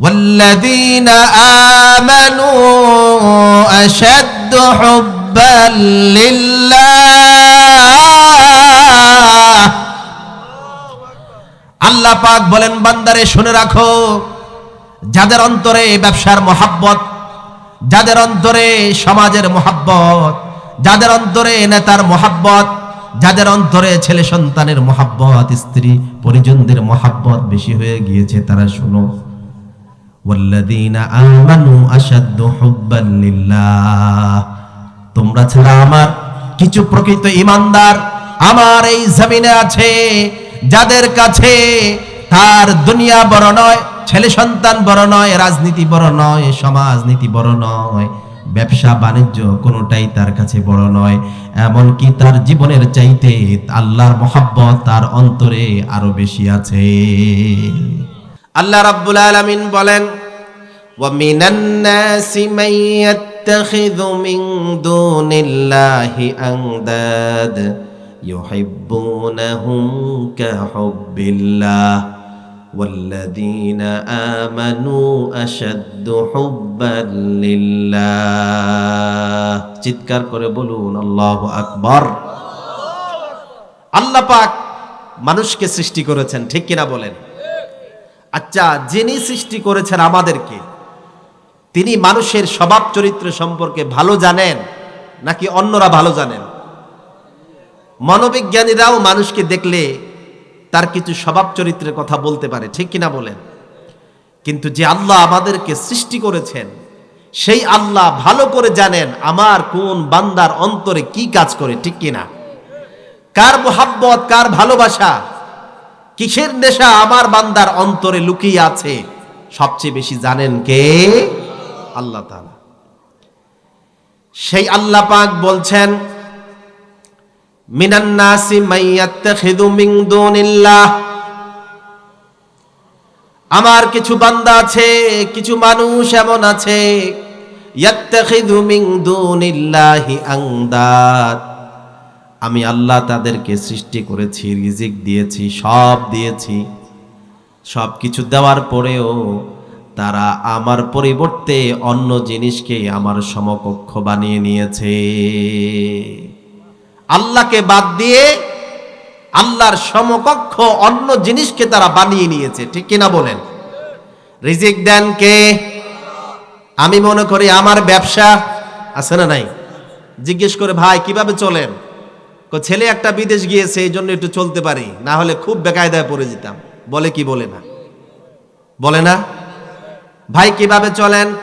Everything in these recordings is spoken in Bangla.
والذين آمنوا أشد حبا لله আল্লাহ পাক বলেন বান্দারে শুনে রাখো যাদের অন্তরে ব্যবসার মহাব্বত যাদের অন্তরে সমাজের মহাব্বত যাদের অন্তরে নেতার মহাব্বত যাদের অন্তরে ছেলে সন্তানের মহাব্বত স্ত্রী পরিজনদের মহাব্বত বেশি হয়ে গিয়েছে তারা শুনো والذين آمنوا أشد حبا لله তোমরা ছাড়া আমার কিছু প্রকৃত ইমানদার আমার এই জমিনে আছে যাদের কাছে তার দুনিয়া বড় নয় ছেলে সন্তান বড় নয় রাজনীতি বড় নয় সমাজনীতি বড় নয় ব্যবসা বাণিজ্য কোনোটাই তার কাছে বড় নয় এমনকি তার জীবনের চাইতে আল্লাহর মহাব্বত তার অন্তরে আরো বেশি আছে আল্লাহ রাব্বুল আলামিন বলেন ومن الناس من يتخذ من دون الله أنداد يحبونهم كحب الله والذين آمنوا أشد حبا لله চিৎকার করে বলুন আল্লাহু আকবার আল্লাহ পাক মানুষকে সৃষ্টি করেছেন ঠিক কিনা বলেন আচ্ছা যিনি সৃষ্টি করেছেন আমাদেরকে, তিনি মানুষের স্বভাব চরিত্র সম্পর্কে ভালো জানেন নাকি অন্যরা ভালো জানেন? মনোবিজ্ঞানীরাও মানুষকে দেখলে তার কিছু স্বভাব চরিত্রের কথা বলতে পারে, ঠিক কিনা বলেন? কিন্তু যে আল্লাহ আমাদেরকে সৃষ্টি করেছেন, সেই আল্লাহ ভালো করে জানেন আমার কোন বান্দার অন্তরে কি কাজ করে, ঠিক কিনা? কার মোহাব্বত, কার ভালোবাসা? কিসের নেশা আমার বান্দার অন্তরে লুকিয়ে আছে? সবচেয়ে বেশি জানেন কে? আল্লাহ তাআলা। সেই আল্লাহ পাক বলছেন, মিনান নাসি মাইয়াত্তাখিযু মিন দুনিল্লাহ। আমার কিছু বান্দা আছে, কিছু মানুষ এমন আছে, ইয়াত্তাখিযু মিন দুনিল্লাহি আনদাদ। আমি আল্লাহ তাদেরকে সৃষ্টি করেছি, রিজিক দিয়েছি, সব দিয়েছি। সব কিছু দেওয়ার পরেও তারা আমার পরিবর্তে অন্য জিনিসকে আমার সমকক্ষ বানিয়ে নিয়েছে। আল্লাহকে বাদ দিয়ে আল্লাহর সমকক্ষ অন্য জিনিসকে তারা বানিয়ে নিয়েছে, ঠিক কিনা বলেন? রিজিক দেন কে? আমি মনে করি আমার ব্যবসা আছে না নাই? জিজ্ঞেস করে, ভাই, কীভাবে চলেন? ছেলে একটা বিদেশ গিয়েছে এই জন্য একটু চলতে পারি, না হলে খুব বেকায়দায় পড়ে যেতাম। বলে কি বলে না? বলে না? ভাই, কীভাবে চলেন?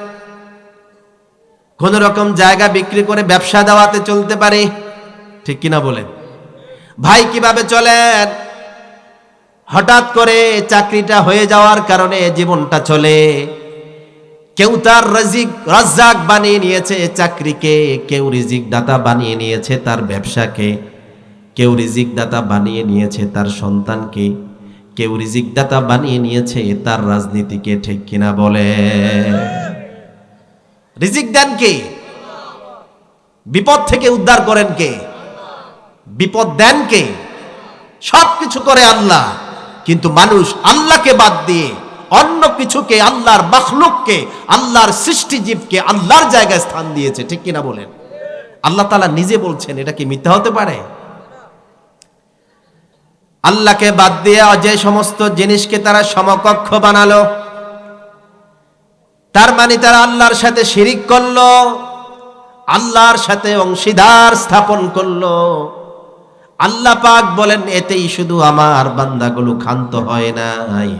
কোন রকম জায়গা বিক্রি করে ব্যবসা দেওয়াতে চলতে পারি? ঠিক কিনা বলেন? ভাই, কীভাবে চলেন? হঠাৎ করে চাকরিটা হয়ে যাওয়ার কারণে জীবনটা চলে। কেউ তার রাজিক, রাজ্জাক বানিয়ে নিয়েছে চাকরিকে, কেউ রিজিক দাতা বানিয়ে নিয়েছে তার ব্যবসাকে। কেউ রিজিক দাতা বানিয়ে নিয়েছে তার সন্তানকে, কেউ রিজিক দাতা বানিয়ে নিয়েছে তার রাজনীতিকে, ঠিক কিনা বলে? রিজিক দেন কে? বিপদ থেকে উদ্ধার করেন কে? বিপদ দেন কে? সব কিছু করে আল্লাহ, কিন্তু মানুষ আল্লাহকে বাদ দিয়ে অন্য কিছুকে, আল্লাহর মখলুককে, আল্লাহর সৃষ্টিজীবকে আল্লাহর জায়গায় স্থান দিয়েছে, ঠিক কিনা বলেন? আল্লাহ তালা নিজে বলছেন, এটা কি মিথ্যা হতে পারে? আল্লাহকে বাদ দিয়ে যে সমস্ত জিনিসকে তারা সমকক্ষ বানালো, তার মানে তারা আল্লাহর সাথে শিরিক করল, আল্লাহর সাথে অংশীদার স্থাপন করল। আল্লাহ পাক বলেন, এতেই শুধু আমার বান্দাগুলো ক্ষান্ত হয় নাই।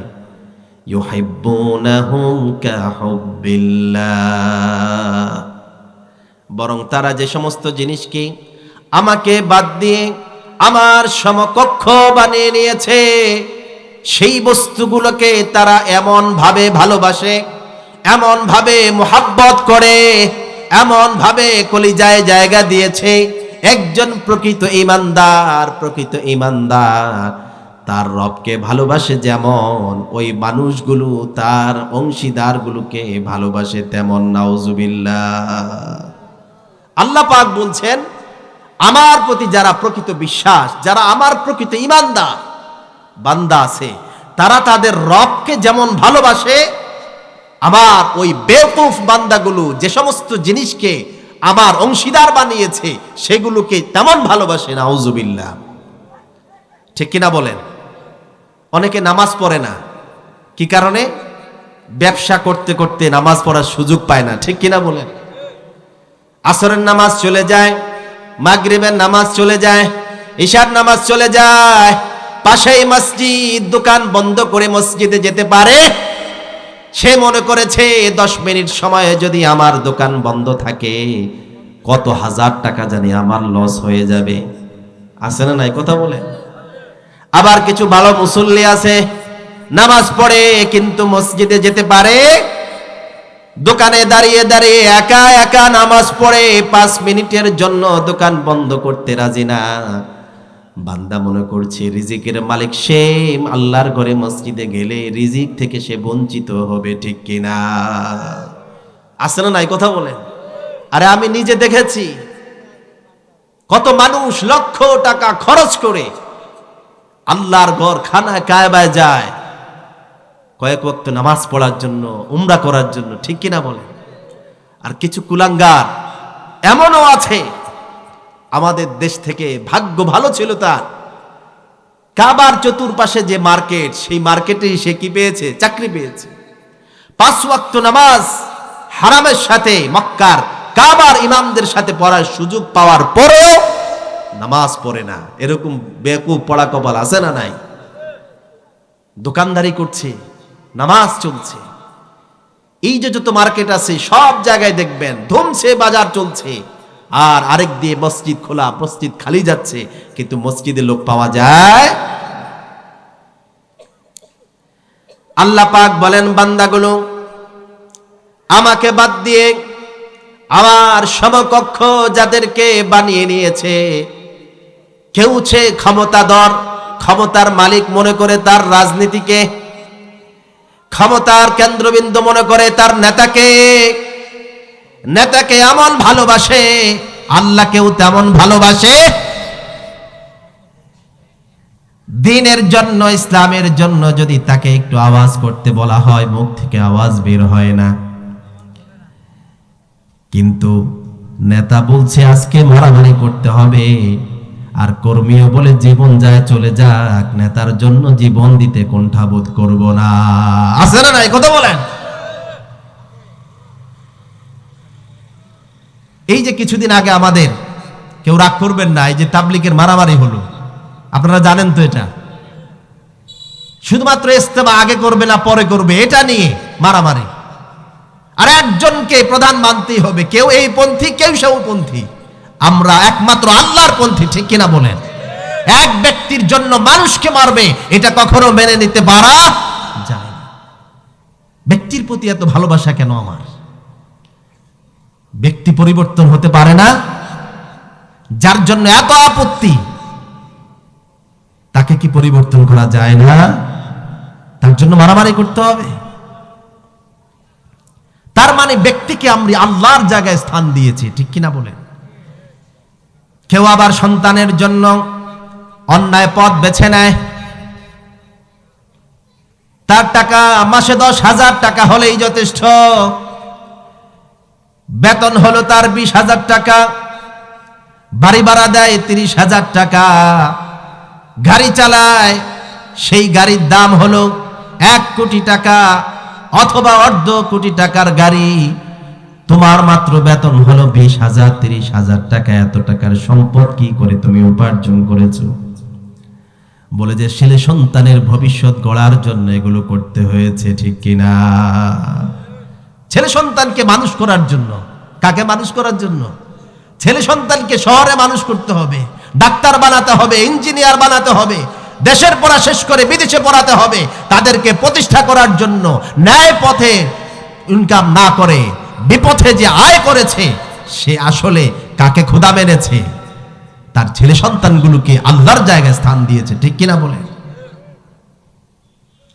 বরং তারা যে সমস্ত জিনিসকে আমাকে বাদ দিয়ে আমার সমকক্ষ বানিয়ে নিয়েছে। সেই বস্তুগুলোকে তারা এমন ভাবে ভালোবাসে এমন ভাবে মোহাব্বত করে এমন ভাবে কলিজায় জায়গা দিয়েছে। একজন প্রকৃত ইমানদার প্রকৃত ইমানদার তার রবকে ভালোবাসে যেমন, ওই মানুষগুলো তার অংশীদারগুলোকে ভালোবাসে তেমন, নাউজুবিল্লাহ। আল্লাহ পাক বলছেন আমার প্রতি যারা প্রকৃত বিশ্বাস, যারা আমার প্রকৃত ইমানদার, বান্দা আছে, তারা তাদের রবকে যেমন ভালোবাসে, আমার ওই বেকুফ বান্দাগুলো যে সমস্ত জিনিসকে আমার অংশীদার বানিয়েছে, সেগুলোকে তেমন ভালোবাসে না আউজুবিল্লাহ ঠিক কিনা বলেন? অনেকে নামাজ পড়ে না। কি কারণে? ব্যবসা করতে করতে নামাজ পড়ার সুযোগ পায় না। ঠিক কিনা বলেন? আসরের নামাজ চলে যায় মাগরিবের নামাজ চলে যায়, ঈশার নামাজ চলে যায়, পাশেই মসজিদ, দোকান বন্ধ করে মসজিদে যেতে পারে। সে মনে করেছে, দশ মিনিট সময়ে যদি আমার দোকান বন্ধ থাকে, কত হাজার টাকা জানি আমার লস হয়ে যাবে। আছে না নাই কথা বলে? আবার কিছু ভালো মুসল্লি আছে, নামাজ পড়ে কিন্তু মসজিদে যেতে পারে দোকানে দাঁড়িয়ে দাঁড়িয়ে একা একা নামাজ পড়ে পাঁচ মিনিটের জন্য দোকান বন্ধ করতে রাজি না। বান্দা মনে করছে রিজিকের মালিক সে আল্লাহর ঘরে মসজিদে গেলে রিজিক থেকে সে বঞ্চিত হবে, ঠিক কিনা? আসে না নাই কথা বলেন? আরে আমি নিজে দেখেছি। কত মানুষ লক্ষ টাকা খরচ করে আল্লাহর ঘর খানা কায়বায় যায়। কয়েক ওয়াক্ত নামাজ পড়ার জন্য, উমরা করার জন্য, ঠিক কিনা বলে? আর কিছু কুলাঙ্গার এমনও আছে, আমাদের দেশ থেকে ভাগ্য ভালো ছিল তার। কাবার চতুর্পাশে যে মার্কেট, সেই মার্কেটেই সে কি পেয়েছে? চাকরি পেয়েছে। পাঁচ ওয়াক্ত নামাজ হারামের সাথে মক্কার কাবার ইমামদের সাথে পড়ার সুযোগ পাওয়ার পরেও নামাজ পড়ে না। এরকম বেকুব পড়া কপাল আছে না নাই? দোকানদারি করছে নামাজ চলছে। এই যে যত মার্কেট আছে, সব জায়গায় দেখবেন ধুমছে, বাজার চলছে। আর আরেক দিয়ে মসজিদ খোলা, মসজিদ খালি যাচ্ছে, কিন্তু মসজিদে লোক পাওয়া যায় আল্লাহ পাক বলেন, বান্দাগুলো, আমাকে বাদ দিয়ে আমার সমকক্ষ যাদেরকে বানিয়ে নিয়েছে, কেউ সে ক্ষমতাধর, ক্ষমতার মালিক মনে করে তার রাজনীতিকে ক্ষমতার কেন্দ্রবিন্দু মনে করে তার নেতাকে। নেতাকে এমন ভালোবাসে, আল্লাহকেও তেমন ভালোবাসে। দিনের জন্য, ইসলামের জন্য যদি তাকে একটু আওয়াজ করতে বলা হয়, মুখ থেকে আওয়াজ বের হয় না। কিন্তু নেতা বলছে, আজকে মারামারি করতে হবে। আর কর্মীও বলে, জীবন যায়, চলে যাক। নেতার জন্য জীবন দিতে কোণ্ঠাবোধ করব না। আছে না নাই? কথা বলেন। এই যে কিছুদিন আগে আমাদের, কেউ রাগ করবেন না, এই যে তাবলিকের মারামারি হলো। আপনারা জানেন তো এটা। শুধুমাত্র ইস্তেমা আগে করবে না, পরে করবে, এটা নিয়ে মারামারি। আর একজনকে প্রধান মানতেই হবে, কেউ এই পন্থী, কেউ সেও পন্থী। আমরা একমাত্র আল্লাহর পন্থী, ঠিক কিনা বলেন? এক ব্যক্তির জন্য মানুষকে মারবে, এটা কখনো মেনে নিতে পারা যায় ব্যক্তির প্রতি এত ভালোবাসা কেন আমার? ব্যক্তি পরিবর্তন হতে পারে না? যার জন্য এত আপত্তি, তাকে কি পরিবর্তন করা যায় না? তার জন্য মারামারি করতে হবে। তার মানে ব্যক্তিকে আমরা আল্লাহর জায়গায় স্থান দিয়েছি, ঠিক কিনা বলেন? কেউ আবার সন্তানের জন্য অন্যায় পথ বেছে নেয়। তার টাকা মাসে দশ হাজার টাকা হলেই যথেষ্ট। বেতন হলো তার বিশ হাজার টাকা। বাড়ি ভাড়া দেয় তিরিশ হাজার টাকা। গাড়ি চালায়, সেই গাড়ির দাম হলো এক কোটি টাকা অথবা অর্ধ কোটি টাকার গাড়ি। তোমার মাত্র বেতন হলো বিশ হাজার, তিরিশ হাজার টাকা। এত টাকার সম্পদ কি করে তুমি উপার্জন করেছ? বলে যে, ছেলে সন্তানের ভবিষ্যৎ গড়ার জন্য এগুলো করতে হয়েছে, ঠিক কিনা? ছেলে সন্তানকে মানুষ করার জন্য। কাকে মানুষ করার জন্য? ছেলে সন্তানকে শহরে মানুষ করতে হবে। ডাক্তার বানাতে হবে, ইঞ্জিনিয়ার বানাতে হবে। দেশের পড়া শেষ করে বিদেশে পড়াতে হবে। তাদেরকে প্রতিষ্ঠা করার জন্য ন্যায় পথে ইনকাম না করে। বিপথে যে আয় করেছে, সে আসলে কাকে ক্ষুদা মেনেছে তার ছেলে সন্তানগুলোকে আল্লাহর জায়গায় স্থান দিয়েছে, ঠিক কিনা বলে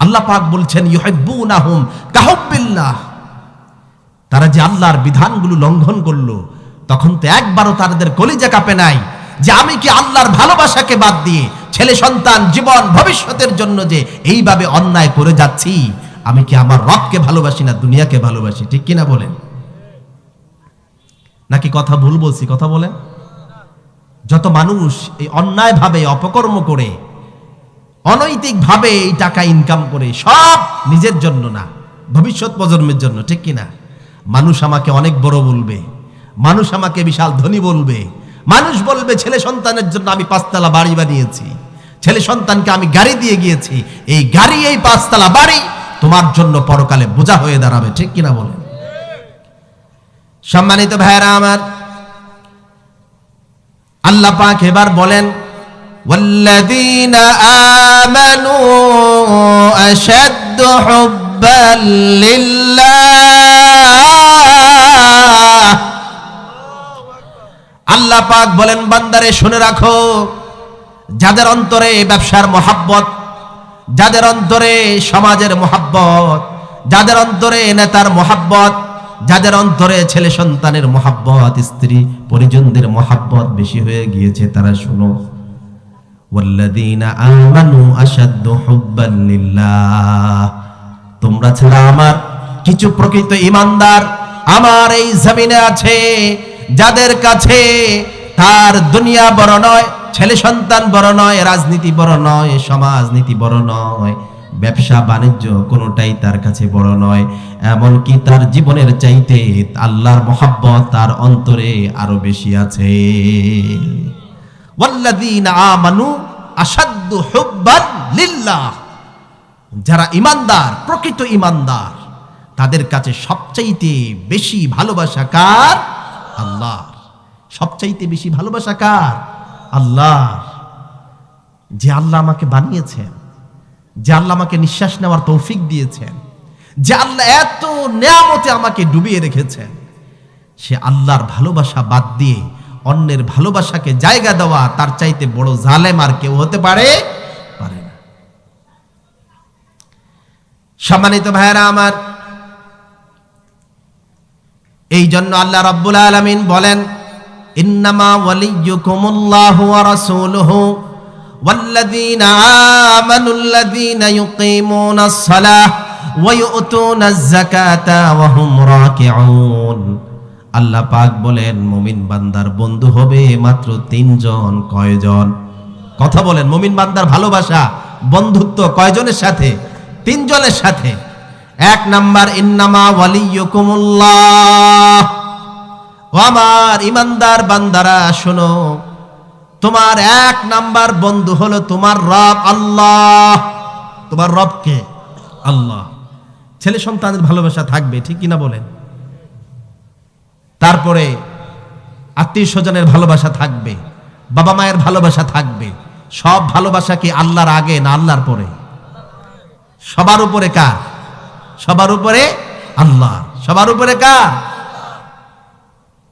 আল্লাহ পাক বলছেন, ইউহিব্বুনাহুম কাহুব্বিল্লাহ। তারা যে আল্লাহর বিধানগুলো লঙ্ঘন করল, তখন তো একবারও তাদের কলিজা কাঁপে নাই যে আমি কি আল্লাহর ভালোবাসাকে বাদ দিয়ে ছেলে সন্তান জীবন ভবিষ্যতের জন্য যে এইভাবে অন্যায় করে যাচ্ছি, আমি কি আমার রবকে ভালোবাসি না দুনিয়াকে ভালোবাসি, ঠিক কিনা বলেন? নাকি কথা ভুল বলছি, কথা বলেন। যত মানুষ এই অন্যায়ভাবে, অপকর্ম করে, অনৈতিকভাবে এই টাকা ইনকাম করে, সব নিজের জন্য না, ভবিষ্যৎ প্রজন্মের জন্য, ঠিক কিনা মানুষ আমাকে অনেক বড় বলবে, মানুষ আমাকে বিশাল ধনী বলবে, মানুষ বলবে, ছেলে সন্তানের জন্য আমি পাঁচতলা বাড়ি বানিয়েছি, ছেলে সন্তানকে আমি গাড়ি দিয়ে গিয়েছি, এই গাড়ি, এই পাঁচতলা বাড়ি তোমার জন্য পরকালে বোঝা হয়ে দাঁড়াবে, ঠিক কিনা বলেন? সম্মানিত ভাইয়েরা আমার আল্লাহ পাক এবার বলেন والذين آمنوا أشد حبا لله আল্লাহ পাক বলেন বান্দারে শুনে রাখো যাদের অন্তরে ব্যবসার মহাব্বত যাদের অন্তরে সমাজের মহাব্বত যাদের অন্তরে নেতার মহাব্বত যাদের অন্তরে ছেলে সন্তানের মহাব্বত, স্ত্রী পরিজনদের মহাব্বত বেশি হয়ে গিয়েছে, তারা শুনো। তোমরা ছাড়া আমার কিছু প্রকৃত ইমানদার আমার এই জমিনে আছে, যাদের কাছে তার দুনিয়া বড় নয়, ছেলে সন্তান বড় নয়, রাজনীতি বড় নয়, সমাজনীতি বড় নয়। ব্যবসা বাণিজ্য কোনোটাই তার কাছে বড় নয়, এমনকি তার জীবনের চাইতে আল্লাহর মহাব্বত তার অন্তরে আরও বেশি আছে। যারা ইমানদার, প্রকৃত ইমানদার, তাদের কাছে সবচাইতে বেশি ভালোবাসা কার? আল্লাহ। সবচাইতে বেশি ভালোবাসা কার? আল্লাহ। যে আল্লাহ আমাকে বানিয়েছেন। যে আল্লাহ আমাকে নিঃশ্বাস নেওয়ার তৌফিক দিয়েছেন, যে আল্লাহ এত নেয়ামতে আমাকে ডুবিয়ে রেখেছেন, সে আল্লাহর ভালোবাসা বাদ দিয়ে অন্যের ভালোবাসাকে জায়গা দেওয়া তার চাইতে বড় জালেম আর কেউ হতে পারে? পারে না। সম্মানিত ভাইয়েরা আমার, এই জন্য আল্লাহ রাব্বুল আলামিন বলেন, ইন্নামা ওয়ালিয়্যুকুমুল্লাহু ওয়া রাসূলুহু والذين آمنوا الذين يقيمون الصلاة ويؤتون الزكاة وهم راكعون আল্লাহ পাক বলেন মুমিন বান্দার বন্ধু হবে মাত্র তিনজন কয়জন কথা বলেন মুমিন বান্দার ভালোবাসা বন্ধুত্ব কয়জনের সাথে তিনজনের সাথে এক নাম্বার ইন্নামা ওয়ালিয়ুকুমুল্লাহ ও আমার ইমানদার বান্দারা শোনো তোমার এক নাম্বার বন্ধু হলো তোমার রব, আল্লাহ। তোমার রবকে আল্লাহ। ছেলে সন্তানের ভালোবাসা থাকবে, ঠিক কিনা বলেন? তারপরে আত্মীয় স্বজনের ভালোবাসা থাকবে, বাবা মায়ের ভালোবাসা থাকবে। সব ভালোবাসা কি আল্লাহর আগে না আল্লাহর পরে? সবার উপরে কার? সবার উপরে আল্লাহ। সবার উপরে কার?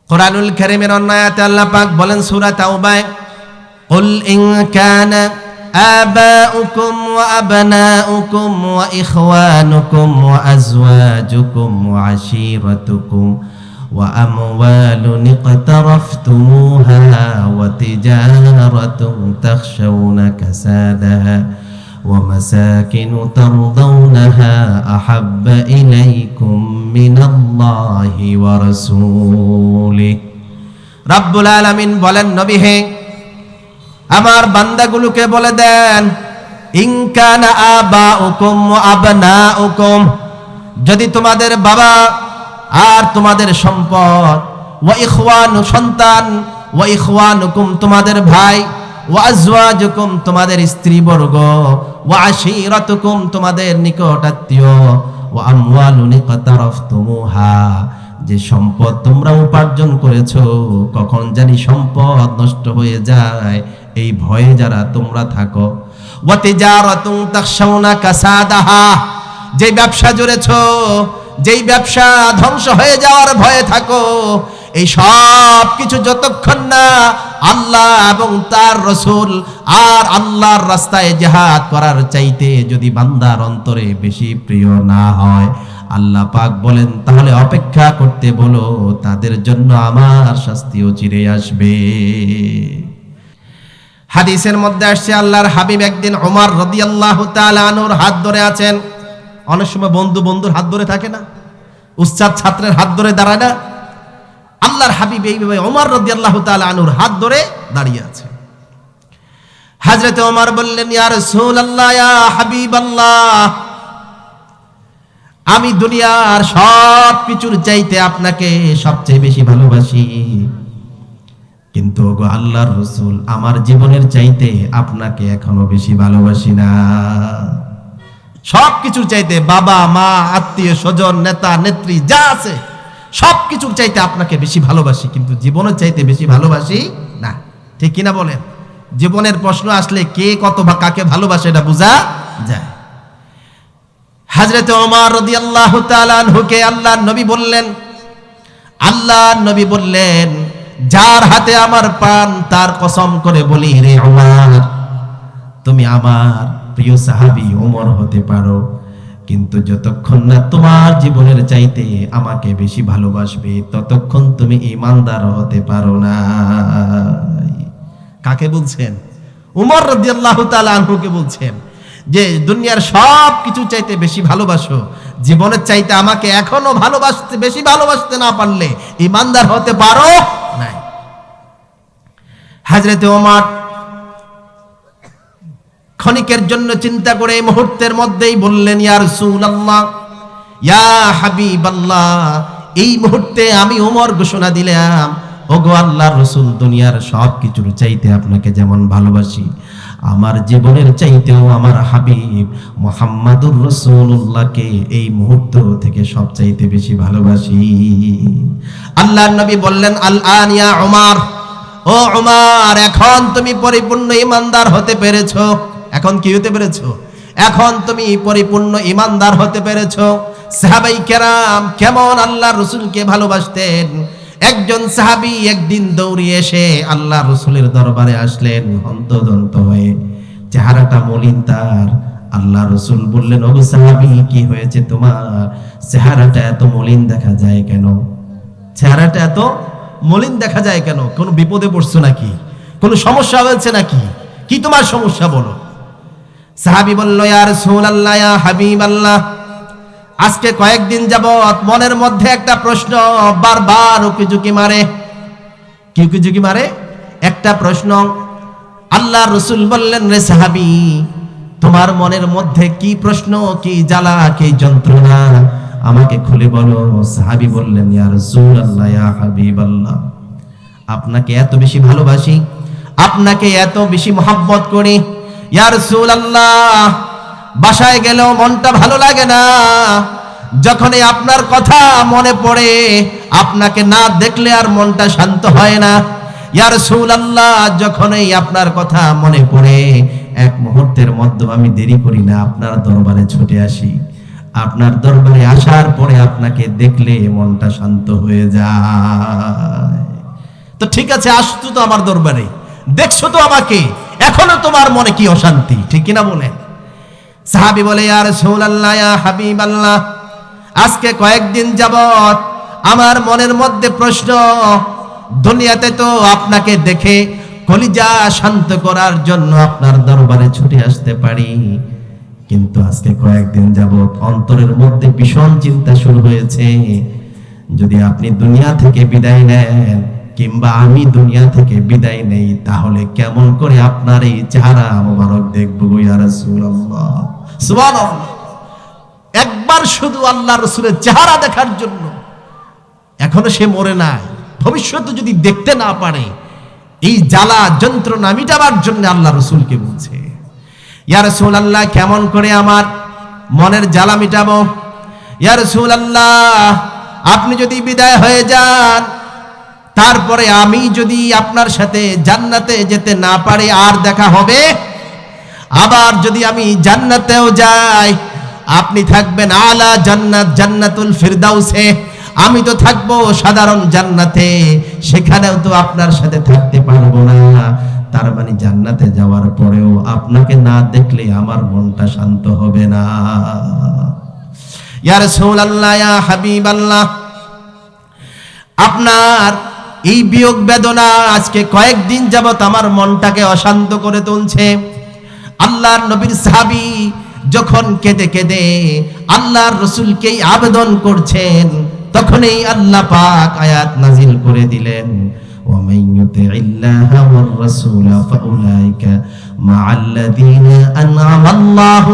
কোরআনুল কারীমের অন্যায়াতে আল্লাহ পাক বলেন, সূরা তাওবায় قل إن كان آباؤكم وأبناؤكم وإخوانكم وأزواجكم وعشيرتكم وأموال اقترفتموها وتجارة تخشون كسادها ومساكن ترضونها أحب إليكم من الله ورسوله رب العالمين বলেন নবী হে আমার বান্দাগুলোকে বলে দেন ইনকানা আবা উকুম আবনা উকুম যদি তোমাদের বাবা আর তোমাদের সম্পদ, ওয়া ইখওয়ান সন্তান, ওয়া ইখওয়ানুকুম তোমাদের ভাই, ওয়া আজওয়াজুকুম তোমাদের স্ত্রীবর্গ, ওয়া আশিরাতুকুম তোমাদের নিকট আত্মীয়, ওয়া আমওয়ালুন ইকতারাফতুমুহা যে সম্পদ তোমরা উপার্জন করেছ, কখন জানি সম্পদ নষ্ট হয়ে যায় এই ভয়ে যারা তোমরা থাকো। যে ব্যবসা জুড়েছ, যেই ব্যবসা ধ্বংস হয়ে যাওয়ার ভয়ে থাকো, এই সব কিছু যতক্ষণ না আল্লাহ এবং তার রসুল আর আল্লাহর রাস্তায় জেহাদ করার চাইতে যদি বান্দার অন্তরে বেশি প্রিয় না হয়, আল্লাহ পাক বলেন, তাহলে অপেক্ষা করতে বলো, তাদের জন্য আমার শাস্তিও চিরে আসবে। হাদিসের মধ্যে আসছে, আল্লাহর হাবিব একদিন ওমর রদিয়াল্লাহু তাআলা আনহুর হাত ধরে আছেন। অনেক সময় বন্ধু বন্ধুর হাত ধরে থাকে না, উস্তাদ ছাত্রের হাত ধরে দাঁড়ায় না। আল্লাহর হাবিব এইভাবে ওমর রদি আল্লাহ আনুর হাত ধরে দাঁড়িয়ে আছে। হাজরত ওমর বললেন, ইয়া রাসূলুল্লাহ, ইয়া হাবিব আল্লাহ আমি দুনিয়ার সব কিছুর চাইতে আপনাকে সবচেয়ে বেশি ভালোবাসি। কিন্তু গো আল্লাহর রসুল, আমার জীবনের চাইতে আপনাকে এখনও বেশি ভালোবাসি না। সব কিছুর চাইতে বাবা, মা, আত্মীয়, স্বজন, নেতা, নেত্রী, যা আছে সব কিছুর চাইতে আপনাকে বেশি ভালোবাসি, কিন্তু জীবনের চাইতে বেশি ভালোবাসি না। ঠিক কিনা বলেন? জীবনের প্রশ্ন আসলে কে কত বা কাকে ভালোবাসে এটা বোঝা যায়। হাজরত ওমর রাদিয়াল্লাহু তাআলা আনহুকে আল্লাহ নবী বললেন আল্লাহ নবী বললেন যার হাতে আমার প্রাণ, তার কসম করে বলি রে ওমর তুমি আমার প্রিয় সাহাবী ওমর হতে পারো। কিন্তু যতক্ষণ না তোমার জীবনের চাইতে আমাকে বেশি ভালোবাসবে, ততক্ষণ তুমি ইমানদার হতে পারো না। কাকে বলছেন? উমর রাদিয়াল্লাহু তাআলা আনহুকে বলছেন যে, দুনিয়ার সব কিছু চাইতে বেশি ভালোবাসো। জীবনের চাইতে আমাকে এখনও ভালোবাসতে, বেশি ভালোবাসতে না পারলে ইমানদার হতে পারো। হাজরতে ওমর ক্ষণিকের জন্য চিন্তা করে মুহূর্তের মধ্যেই বললেন, ইয়া রাসূলুল্লাহ, ইয়া হাবিবাল্লাহ, এই মুহূর্তে আমি ওমর ঘোষণা দিলাম, ওগো আল্লাহর রসুল, দুনিয়ার সব কিছুর চাইতে আপনাকে যেমন ভালোবাসি, আমার জীবনের চাইতেও আমার হাবিব মোহাম্মদুর রসুল্লাহকে এই মুহূর্ত থেকে সব চাইতে বেশি ভালোবাসি। আল্লাহ নবী বললেন আল আনিয়া ওমার ও ওমার এখন তুমি পরিপূর্ণ ইমানদার হতে পেরেছ। এখন কি হতে পেরেছ? এখন তুমি পরিপূর্ণ ইমানদার হতে পেরেছ। সাহাবাই কেরাম কেমন আল্লাহ রসুলকে ভালোবাসতেন। একজন সাহাবি একদিন দৌড়িয়ে এসে আল্লাহ রসুলের দরবারে আসলেন হন্তদন্ত হয়ে। চেহারাটা মলিন তার। আল্লাহ রসুল বললেন, ওগো সাহাবি, কি হয়েছে তোমার? চেহারাটা এত মলিন দেখা যায় কেন? চেহারাটা এত মলিন দেখা যায় কেন? কোনো বিপদে পড়ছো নাকি? কোনো সমস্যা হয়েছে নাকি? কি তোমার সমস্যা বলো? সাহাবি বলল, ইয়া রাসূলুল্লাহ, ইয়া হাবিবাল্লাহ, আজকে কয়েকদিন যাবত মনের মধ্যে একটা প্রশ্ন বারবার উকিঝুঁকি মারে। কি উকিঝুঁকি মারে? একটা প্রশ্ন, আল্লাহ রসুল বললেন রে সাহাবি, তোমার মনের মধ্যে কি প্রশ্ন, কি জ্বালা, কি যন্ত্রণা? আমাকে খুলে বলো, সাহাবি বললেন, ইয়া রসুল আল্লাহ ইয়া হাবিব আল্লাহ আপনাকে এত বেশি ভালোবাসি, আপনাকে এত বেশি মহাব্বত করি, ইয়া রসুল আল্লাহ বাসায় গেলেও মনটা ভালো লাগে না, যখনই আপনার কথা মনে পড়ে, আপনাকে না দেখলে আর মনটা শান্ত হয় না ইয়ার আল্লাহ যখনই আপনার কথা মনে পড়ে, এক মুহূর্তের মধ্যে আমি দেরি করি না, আপনার দরবারে ছুটে আসি। আপনার দরবারে আসার পরে আপনাকে দেখলে মনটা শান্ত হয়ে যায়। তো ঠিক আছে, আসতো তো আমার দরবারে, দেখছ তো আমাকে, এখনও তোমার মনে কি অশান্তি, ঠিক কিনা বলেন সাহাবি বলে আর সৌলাল্লাহ হাবিব আল্লাহ আজকে কয়েকদিন যাবত আমার মনের মধ্যে প্রশ্ন, দুনিয়াতে তো আপনাকে দেখে কলিজা শান্ত করার জন্য আপনার দরবারে ছুটে আসতে পারি। কিন্তু আজকে কয়েকদিন যাবত অন্তরের মধ্যে ভীষণ চিন্তা শুরু হয়েছে। যদি আপনি দুনিয়া থেকে বিদায় নেন কিংবা আমি দুনিয়া থেকে বিদায় নেই, তাহলে কেমন করে আপনার এই চেহারা মোবারক দেখব একবার শুধু আল্লাহ রসুলের চেহারা দেখার জন্য। এখনও সে মরে নাই। ভবিষ্যতে যদি দেখতে না পারে, এই জ্বালা যন্ত্রণা মিটাবার জন্য আল্লাহ রসুলকে বলছে। ইয়া রসুল আল্লাহ কেমন করে আমার মনের জ্বালা মিটাবো? ইয়া রসুল আল্লাহ আপনি যদি বিদায় হয়ে যান, তারপরে আমি যদি আপনার সাথে জান্নাতে যেতে না পারি, আর দেখা হবে? আবার যদি আমি জান্নাতেও যাই, আপনি থাকবেন আলা জান্নাত, জান্নাতুল ফিরদাউসে। আমি তো থাকব সাধারণ জান্নাতে, সেখানেও তো আপনার সাথে থাকতে পারব না। তার মানে জান্নাতে যাওয়ার পরেও আপনাকে না দেখলে আমার মনটা শান্ত হবে না। ইয়া রাসূলুল্লাহ, ইয়া হাবিবাল্লাহ, আপনার এই বিয়োগ বেদনা আজকে কয়েকদিন যাবত আমার মনটাকে অশান্ত করে তুলছে। আল্লাহর নবীর সাহাবী যখন কেঁদে কেঁদে আল্লাহর রসুলকেই আবেদন করছেন তখনই আল্লাহ পাক আয়াত নাজিল করে দিলেন ومن يطع الله والرسول فأولئك مع الذين أنعم الله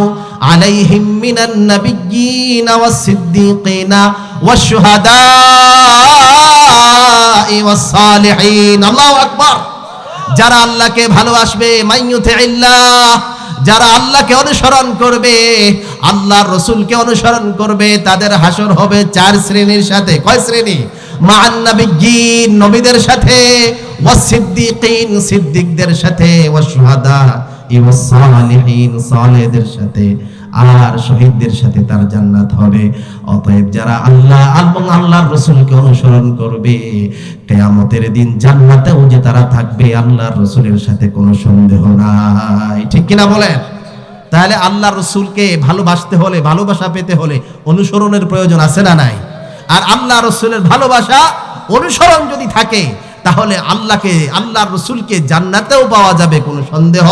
عليهم من النبيين والصديقين والشهداء والصالحين الله أكبر যারা আল্লাহকে ভালোবাসবে মাইয়ুতে ইল্লাহ যারা আল্লাহকে অনুসরণ করবে আল্লাহ রসুলকে অনুসরণ করবে, তাদের হাসর হবে চার শ্রেণির সাথে। কয় শ্রেণি? মান নবীদের সাথে ও ওয়াসিদ্দিকিন সিদ্দিকদের সাথে ওয়াস সালিহিন সালেদের সাথে। আর শহীদদের সাথে তার জান্নাত হবে। অতএব যারা আল্লাহ এবং আল্লাহর রসুলকে অনুসরণ করবে, কেয়ামতের দিন জান্নাতেও যে তারা থাকবে, আল্লাহর রসুলের সাথে কোনো সন্দেহ নাই। ঠিক কিনা বলেন? তাহলে আল্লাহ রসুলকে ভালোবাসতে হলে, ভালোবাসা পেতে হলে অনুসরণের প্রয়োজন আছে না নাই? আর আল্লাহ রসুলের ভালোবাসা অনুসরণ যদি থাকে, তাহলে আল্লাহকে আল্লাহ রসুলকে জান্নাতেও পাওয়া যাবে কোনো সন্দেহ?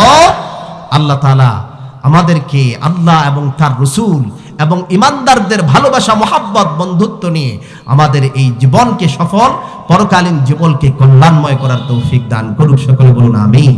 আল্লাহ তাআলা আমাদেরকে আল্লাহ এবং তার রসুল এবং ইমানদারদের ভালোবাসা, মোহাব্বত, বন্ধুত্ব নিয়ে আমাদের এই জীবনকে সফল, পরকালীন জীবনকে কল্যাণময় করার তৌফিক দান করুক। সকলে বলুন, আমিন।